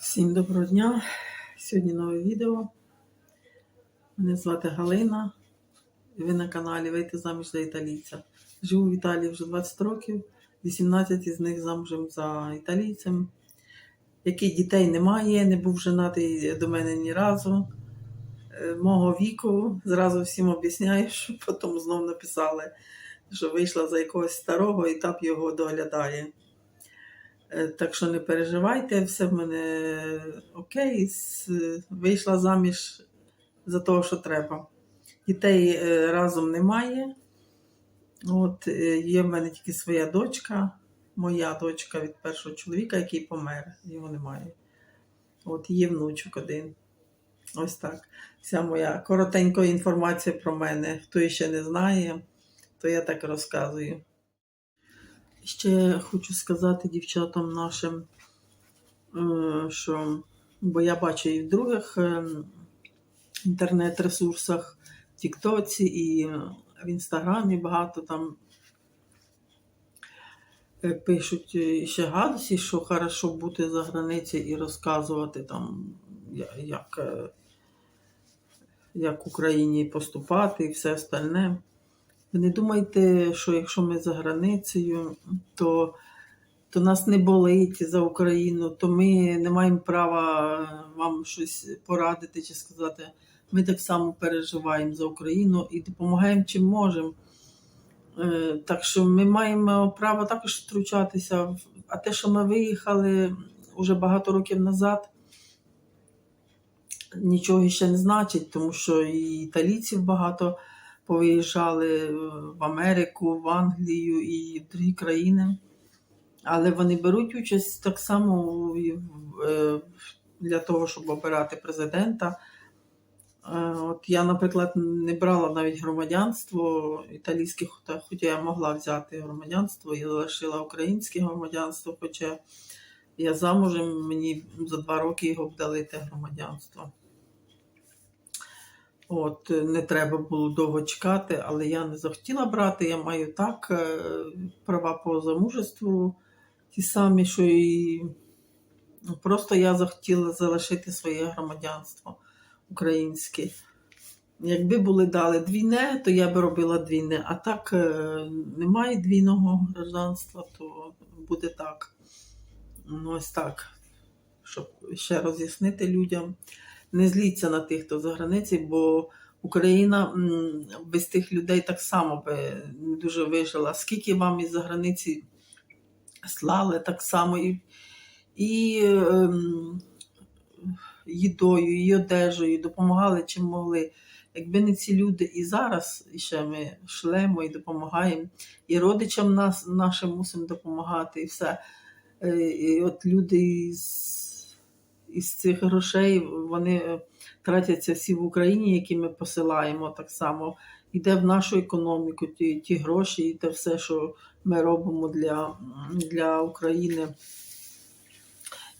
Всім доброго дня! Сьогодні нове відео. Мене звати Галина. Ви на каналі Вийти заміж за італійця. Живу в Італії вже 20 років, 18 із них замужем за італійцем, який дітей немає, не був женатий до мене ні разу. Е, Мого віку зразу всім об'ясняю, що потім знов написали, що вийшла за якогось старого і так його доглядає. Е, Так що не переживайте, все в мене окей. Вийшла заміж за того, що треба. Дітей е, разом немає. От е, є в мене тільки своя дочка, моя дочка від першого чоловіка, який помер, його немає. От є внучок один. Ось так. Вся моя коротенька інформація про мене. Хто ще не знає, то я так розказую. Ще хочу сказати дівчатам нашим, е, що, бо я бачу і в других е, інтернет-ресурсах, в Тіктоці і в Інстаграмі багато там е, пишуть ще гадості, що хорошо бути за границею і розказувати там, як, як Україні поступати і все остальне. Ви не думайте, що якщо ми за границею, то, то нас не болить за Україну, то ми не маємо права вам щось порадити чи сказати. Ми так само переживаємо за Україну і допомагаємо чим можемо. Е, Так що ми маємо право також втручатися. А те, що ми виїхали вже багато років назад, нічого ще не значить, тому що і італійців багато повиїжджали в Америку, в Англію і в другі країни. Але вони беруть участь так само е, для того, щоб обирати президента. Е, От я, наприклад, не брала навіть громадянство італійське, хоча- я могла взяти громадянство, я залишила українське громадянство, хоча я замужем, мені за два роки його б дали те громадянство. От, е, не треба було довго чекати, але я не захотіла брати. Я маю так е, права по замужеству, ті самі, що і ну, просто я захотіла залишити своє громадянство українське. Якби були дали двійне, то я би робила двійне. А так е, немає двійного гражданства, то буде так. Ну, ось так. Щоб ще роз'яснити людям. Не зліться на тих, хто за границею, бо Україна без тих людей так само би не дуже вижила. Скільки вам із-за границі слали, так само і, і ем, їдою, і одежею, допомагали чим могли. Якби не ці люди і зараз ще ми шлемо і допомагаємо, і родичам нас, нашим мусимо допомагати, і все. Е, І от люди із, із цих грошей вони е, тратяться всі в Україні, які ми посилаємо так само. Йде в нашу економіку ті, ті гроші і те все, що ми робимо для, для України.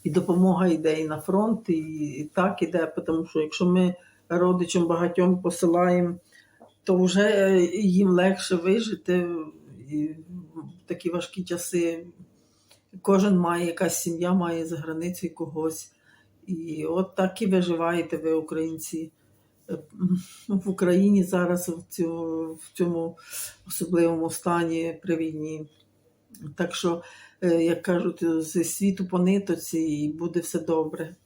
І допомога йде і на фронт, і, і так іде, тому що якщо ми родичам багатьом посилаємо, то вже е, їм легше вижити і в такі важкі часи. Кожен має, якась сім'я має за границею когось. І от так і виживаєте ви, українці, е, в Україні зараз в цьому, в цьому особливому стані при війні. Так що, е, як кажуть, зі світу по нитоці і буде все добре.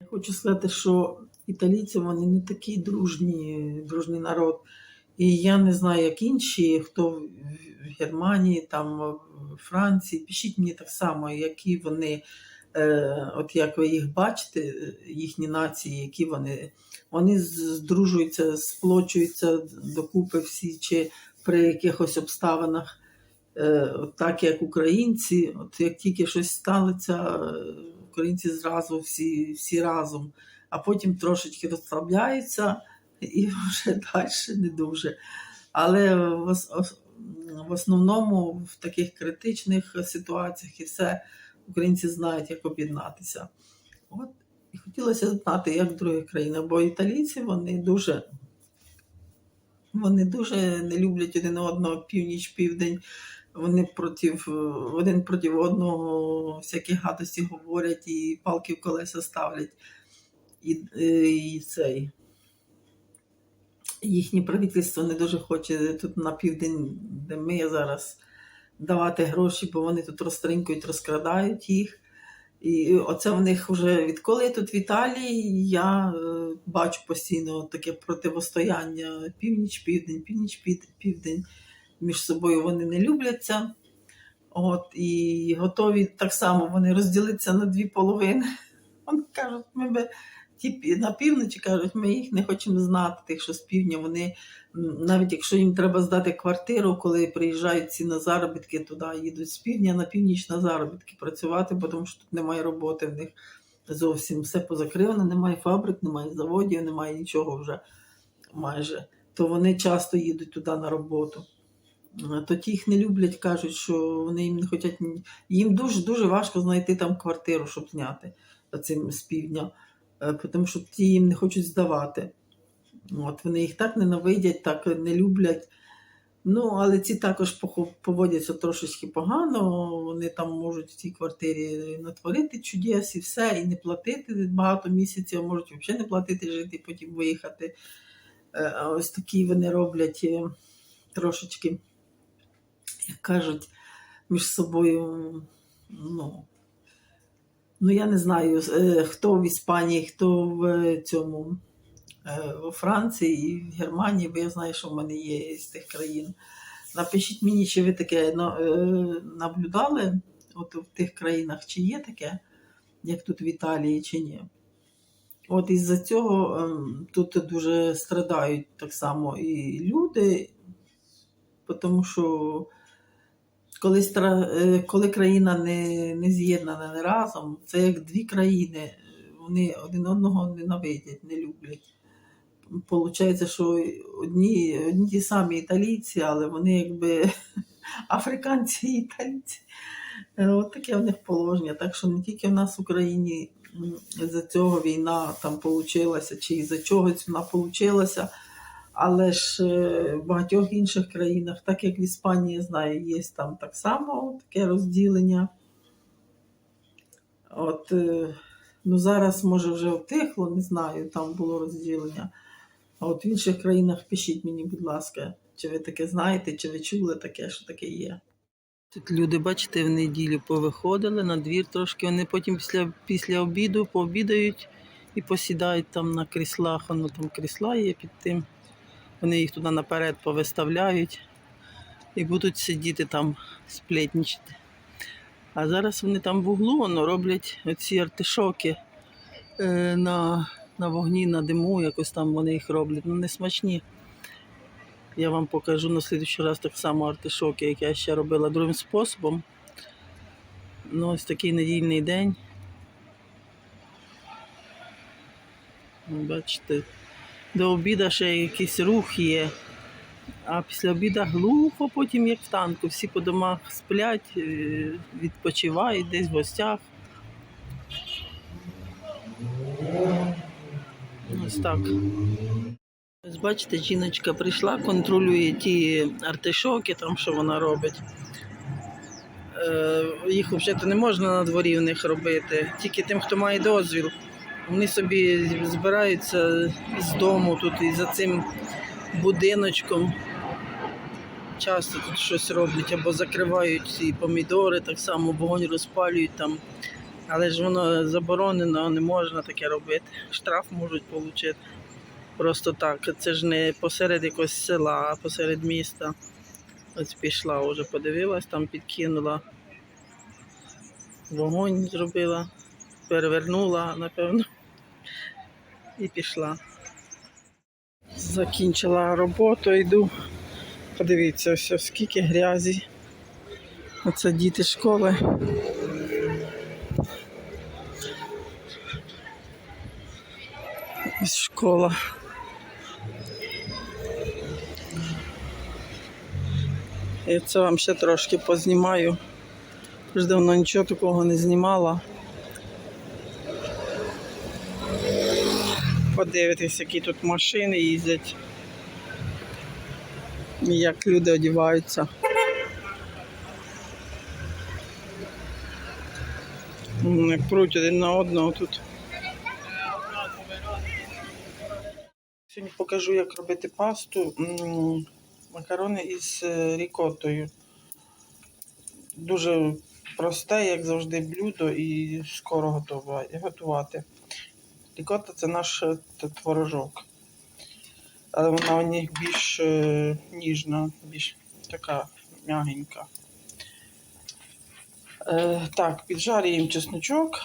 Я хочу сказати, що італійці вони не такі дружні, дружний народ. І я не знаю, як інші, хто в Германії, там в Франції, пишіть мені так само, які вони, от як ви їх бачите, е, їхні нації, які вони, вони здружуються, сплочуються докупи всі, чи при якихось обставинах. Е, от так як українці, от як тільки щось станеться, е, українці зразу всі, всі разом, а потім трошечки розслабляються і вже далі не дуже. Але в основному в таких критичних ситуаціях і все українці знають, як об'єднатися. От і хотілося знати, як в других країнах, бо італійці вони дуже вони дуже не люблять один одного північ-південь. вони проти, один проти одного всякі гадості говорять і палки в колеса ставлять. І, е, і цей. Їхнє правительство не дуже хоче тут на південь, де ми зараз, давати гроші, бо вони тут розтринкують, розкрадають їх. І оце в них вже відколи я тут в Італії, я е, бачу постійно таке противостояння північ-південь, північ-південь. Між собою вони не любляться. От, і готові так само вони розділитися на дві половини. Вони кажуть, ми би ті на півночі кажуть, ми їх не хочемо знати, тих, що з півдня. Вони навіть якщо їм треба здати квартиру, коли приїжджають ці на заробітки, туди їдуть з півдня на північ на заробітки працювати, бо тому що тут немає роботи в них зовсім все позакривано, немає фабрик, немає заводів, немає нічого вже майже. То вони часто їдуть туди на роботу. Е, То ті їх не люблять, кажуть, що вони їм не хочуть. Їм дуже дуже важко знайти там квартиру, щоб зняти цим з півдня, е, тому що ті їм не хочуть здавати. От вони їх так ненавидять, так не люблять. Ну, але ці також поводяться трошечки погано. Вони там можуть в цій квартирі натворити чудес і все, і не платити багато місяців, можуть взагалі не платити, жити, потім виїхати. Е, ось такі вони роблять е, трошечки, як кажуть, між собою. Ну, ну я не знаю, е, хто в Іспанії, хто в е, цьому е, у Франції і в Германії, бо я знаю, що в мене є з тих країн. Напишіть мені, чи ви таке ну, е, наблюдали от в тих країнах, чи є таке, як тут в Італії, чи ні. От із-за цього ем, тут дуже страдають так само і люди, тому що коли, е, коли країна не, не з'єднана не разом, це як дві країни, вони один одного ненавидять, не люблять. Получається, що одні, одні ті самі італійці, але вони якби африканці і італійці. Е, От таке в них положення. Так що не тільки в нас в Україні за цього війна там получилася, чи із-за чогось вона получилася, але ж е, в багатьох інших країнах, так як в Іспанії, знаю, є там так само таке розділення. От, е, ну зараз, може, вже втихло, не знаю, там було розділення. А от в інших країнах пишіть мені, будь ласка, чи ви таке знаєте, чи ви чули таке, що таке є. Тут люди, бачите, в неділю повиходили на двір трошки. Вони потім після, після обіду пообідають і посідають там на кріслах. Воно там крісла є під тим. Вони їх туди наперед повиставляють і будуть сидіти там, сплетнічити. А зараз вони там в углу воно роблять оці артишоки е, на, на вогні, на диму, якось там вони їх роблять. Ну, не смачні. Я вам покажу на слідчий раз так само артишоки, як я ще робила другим способом. Ну, ось такий недільний день. Ну, Бачите, до обіду ще якийсь рух є. А після обіду глухо, потім як в танку. Всі по домах сплять, е, відпочивають десь в гостях. Ось так. Ось бачите, жіночка прийшла, контролює ті артишоки, там що вона робить. Е, їх взагалі не можна на дворі в них робити, тільки тим, хто має дозвіл. Вони собі збираються з дому тут і за цим будиночком. Часто тут щось роблять або закривають ці помідори, так само вогонь розпалюють там. Але ж воно заборонено, не можна таке робити. Штраф можуть отримати. Просто так. Це ж не посеред якогось села, а посеред міста. Ось пішла, вже подивилась, там підкинула. Вогонь зробила, перевернула, напевно, і пішла. Закінчила роботу, йду. Подивіться, ось скільки грязі. Оце діти школи. Ось школа. І це вам ще трошки познімаю. Вже давно нічого такого не знімала. подивитись, які тут машини їздять, і як люди одіваються. Як пруть один на одного тут. Сьогодні покажу, як робити пасту макарони із е, рікотою. Дуже просте, як завжди, блюдо і скоро готувати. Рікота це наш е, творожок. Але вона у них більш е, ніжна, більш така м'ягенька. Е, так, піджарюємо чесночок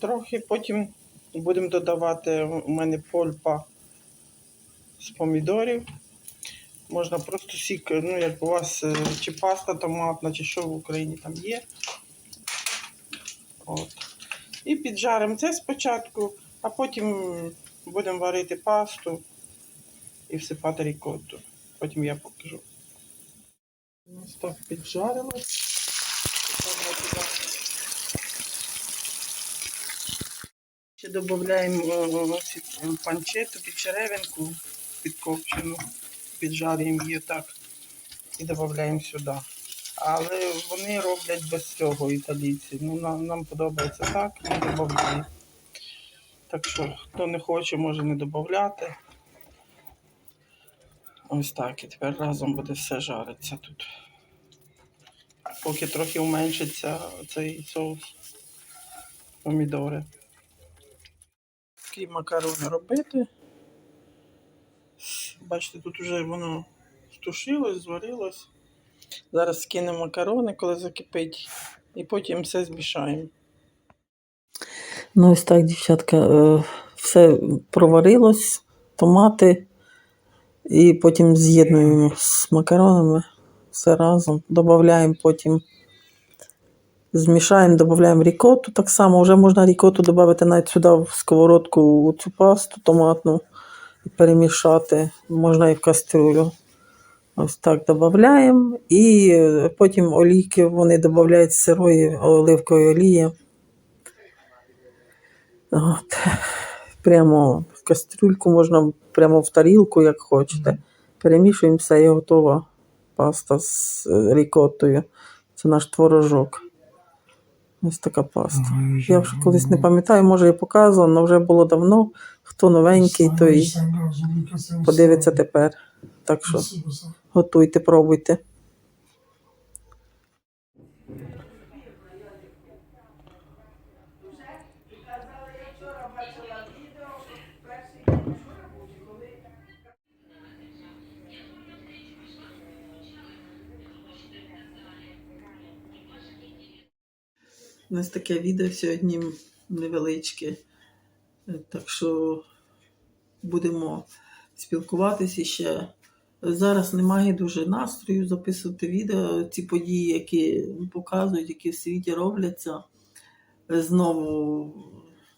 трохи, потім будемо додавати у мене польпа з помідорів. Можна просто сік, ну як у вас чи паста томатна, чи що в Україні там є. От. І піджаримо це спочатку, а потім будемо варити пасту і всипати рікотту. Потім я покажу. Ось так піджарилось. Ще додаємо панчету під черевинку підкопчену, піджарюємо її так і додаємо сюди. Але вони роблять без цього італійці. Ну, нам, нам подобається так, ми додаємо. Так що, хто не хоче, може не додати. Ось так. І тепер разом буде все жаритися тут. Поки трохи уменшиться цей соус помідори. Такі макарони робити. Бачите, тут вже воно стушилось, зварилось. Зараз скинемо макарони, коли закипить, і потім все змішаємо. Ну, ось так, дівчатка, е, все проварилось, томати, і потім з'єднуємо з макаронами все разом. Додаємо потім, змішаємо, додаємо рікоту. Так само вже можна рікоту додати навіть сюди в сковородку у цю пасту томатну і перемішати. Можна і в кастрюлю. Ось так додаємо. І потім олійки вони додають сирої оливкової олії. От. Прямо в кастрюльку можна прямо в тарілку, як хочете. Перемішуємо все і готова паста з е, рікоттою. Це наш творожок. Ось така паста. Я вже колись не пам'ятаю, може я показувала, але вже було давно. Хто новенький, той подивиться тепер. Так що готуйте, пробуйте. У нас таке відео сьогодні невеличке. Е, Так що будемо спілкуватися ще. Зараз немає дуже настрою записувати відео. Ці події, які показують, які в світі робляться. Е, Знову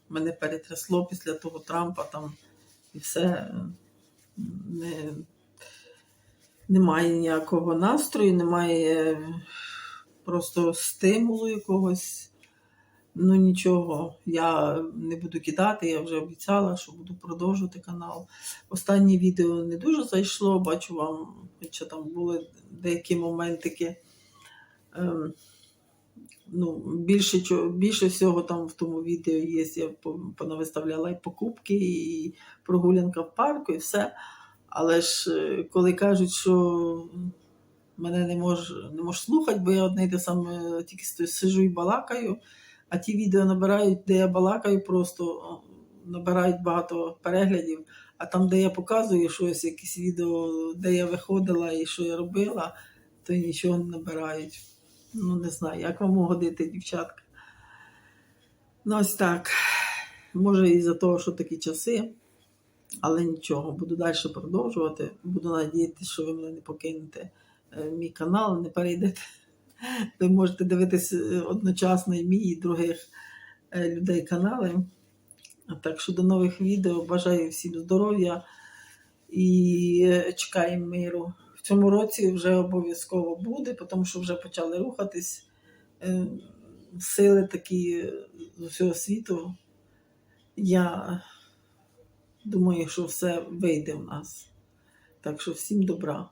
мене перетрясло після того Трампа там і все. Не, немає ніякого настрою, немає просто стимулу якогось. Ну нічого, я не буду кидати, я вже обіцяла, що буду продовжувати канал. Останнє відео не дуже зайшло, бачу вам, хоча там були деякі моментики. Ем, ну, більше, більше всього там в тому відео є. Я по- понавиставляла і покупки, і прогулянка в парку, і все. Але ж е, коли кажуть, що мене не мож, не мож слухати, бо я одне й те саме тільки сижу і балакаю. А ті відео набирають, де я балакаю, просто набирають багато переглядів. А там, де я показую щось, якісь відео, де я виходила і що я робила, то нічого не набирають. Ну, не знаю, як вам угодити, дівчатка. Ну, ось так. Може, із-за того, що такі часи, але нічого, буду далі продовжувати. Буду надіятися, що ви мене не покинете е, мій канал, не перейдете. Ви можете дивитися е, одночасно і мій, і других е, людей канали. Так що до нових відео. Бажаю всім здоров'я і е, чекаємо миру. В цьому році вже обов'язково буде, тому що вже почали рухатись сили такі з усього світу. Я думаю, що все вийде в нас. Так що всім добра.